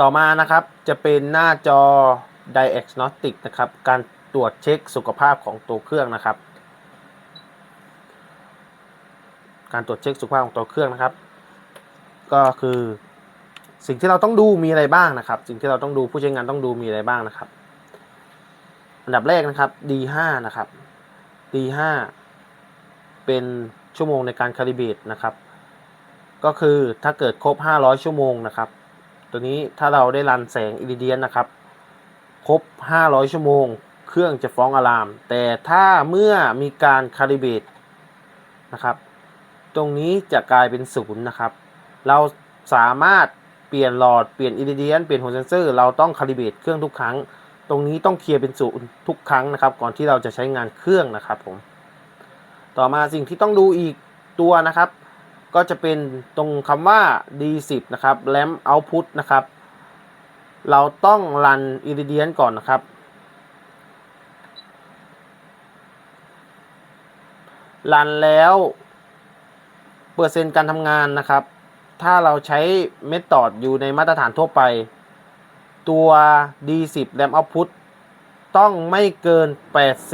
ต่อมานะครับจะเป็นหน้าจอ diagnostic นะครับ การตรวจเช็คสุขภาพของตัวเครื่องนะครับ การตรวจเช็คสุขภาพของตัวเครื่องนะครับ ก็คือสิ่งที่เราต้องดูมีอะไรบ้างนะครับ สิ่งที่เราต้องดูผู้ใช้งานต้องดูมีอะไรบ้างนะครับ อันดับแรกนะครับ D5 นะครับ D5 เป็นชั่วโมงในการคาลิเบตนะครับ ก็คือถ้าเกิดครบ 500 ชั่วโมงนะครับ ตัวนี้ถ้าเราได้รันแสงอิริเดียนนะครับ ครบ 500 ชั่วโมง เครื่องจะฟ้องอะลาม แต่ถ้าเมื่อมีการคาลิเบตนะครับ ตรงนี้จะกลายเป็นศูนย์นะครับ เราสามารถเปลี่ยนหลอดเปลี่ยนอิริเดียนเปลี่ยนหัวเซนเซอร์เราต้องคาลิเบตเครื่องทุกครั้ง ตรงนี้ต้องเคลียร์เป็นศูนย์ทุกครั้งนะครับ ก่อนที่เราจะใช้งานเครื่องนะครับผมต่อมาสิ่งที่ต้องดูอีกตัวนะครับ ก็จะเป็นตรงคำว่า D10 นะครับ Lamp Output นะครับ เราต้องรัน Irradiant ก่อนนะครับ รันแล้วเปอร์เซ็นต์การทำงานนะครับ ถ้าเราใช้เมธอดอยู่ในมาตรฐานทั่วไป ตัว D10 Lamp Output ต้องไม่เกิน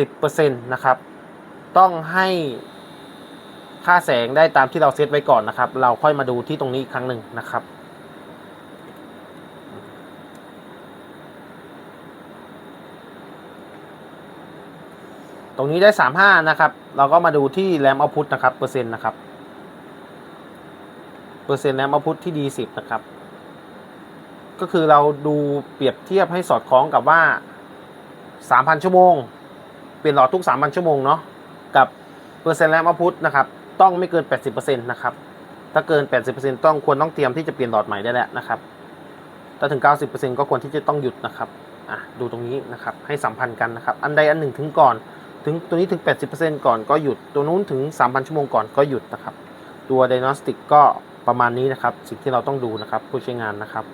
80%นะครับ ต้องให้ ค่าแสงได้ตามที่เราเซตไว้ก่อนนะครับ เราค่อยมาดูที่ตรงนี้อีกครั้งหนึ่งนะครับตรงนี้ได้ 35 นะครับ เราก็มาดูที่แรมเอาพุทนะครับ เปอร์เซ็นต์นะครับ เปอร์เซ็นต์แรมเอาพุทที่ D10 นะครับ ก็คือเราดูเปรียบเทียบให้สอดคล้องกับว่า 3,000 ชั่วโมง เปลี่ยนหลอดทุก 3,000 ชั่วโมงเนาะ กับเปอร์เซ็นต์แรมเอาพุทนะครับ ต้องไม่เกิน 80%นะครับ ถ้าเกิน 80%ต้องควรต้องเตรียมที่จะเปลี่ยนหลอดใหม่ได้แล้วนะครับ ถ้าถึง 90%ก็ควรที่จะต้องหยุดนะครับอะดูตรงนี้นะครับ ให้สัมพันธ์กันนะครับ อันใดอันหนึ่งถึงก่อน ถึงตัวนี้ถึง 80%ก่อนก็หยุด ตัวนู้นถึง 3,000 ชั่วโมงก่อนก็หยุดนะครับ ตัว diagnostic ก็ประมาณนี้นะครับ สิ่งที่เราต้องดูนะครับผู้ใช้งานนะครับ